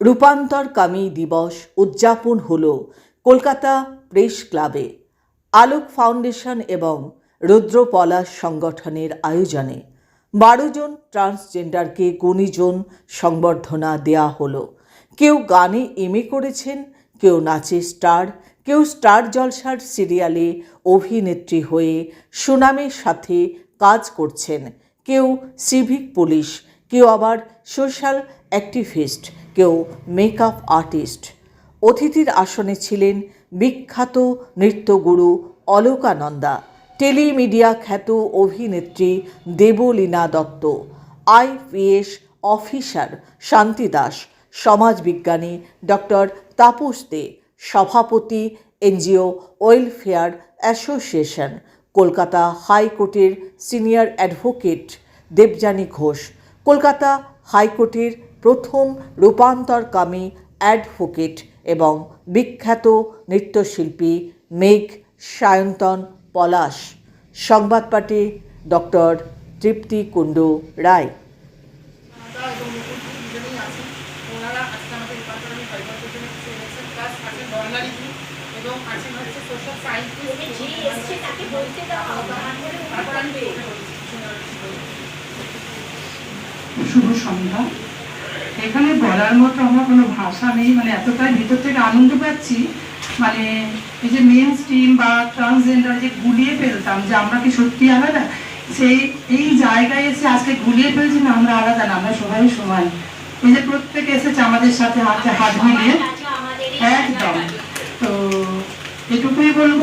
রূপান্তরকামী দিবস উদযাপন হল কলকাতা প্রেস ক্লাবে। আলোক ফাউন্ডেশন এবং রুদ্র পলাশ সংগঠনের আয়োজনে বারো জন ট্রান্সজেন্ডারকে গুণীজন সংবর্ধনা দেয়া হলো। কেউ গানে এমএ করেছেন, কেউ নাচে স্টার, কেউ স্টার জলসার সিরিয়ালে অভিনেত্রী হয়ে সুনামের সাথে কাজ করছেন। কেউ সিভিক পুলিশ, কেউ আবার সোশ্যাল অ্যাক্টিভিস্ট। কেউ মেকআপ আর্টিস্ট। অতিথির আসনে ছিলেন বিখ্যাত নৃত্যগুরু অলোকানন্দা। টেলিমিডিয়া খ্যাত অভিনেত্রী Debolina Dutta. IPS officer Shanti Das. সমাজবিজ্ঞানী doctor Tapas De. সভাপতি এনজিও ওয়েলফেয়ার অ্যাসোসিয়েশন। কলকাতা হাইকোর্টের সিনিয়র অ্যাডভোকেট দেবযানী ঘোষ। কলকাতা হাইকোর্টের প্রথম রূপান্তরকামী অ্যাডভোকেট এবং বিখ্যাত নৃত্যশিল্পী মেঘ সায়ন্তন পলাশ। সংবাদপাঠে ডক্টর তৃপ্তি কুণ্ডু রায়। এবং আছেন হচ্ছে সোশ্যাল সায়েন্টিস্ট শুভ সন্ধ্যা। এখানে বলার মতো আমার কোনো ভাষা নেই মানে এতটাই ভিতর থেকে আনন্দ পাচ্ছি। মানে এই যে মেন স্ট্রিম বা ট্রান্সজেন্ডার যে গুলিয়ে ফেলতাম যে আমরা কি সত্যি আলাদা? সেই এই জায়গায় এসে আজকে গুলিয়ে ফেলছি না আমরা আলাদা না আমরা সবাই সমান। এই যে প্রত্যেকে এসেছে আমাদের সাথে হাতে হাত মিলিয়ে। একদম। তো এটুকুই বলব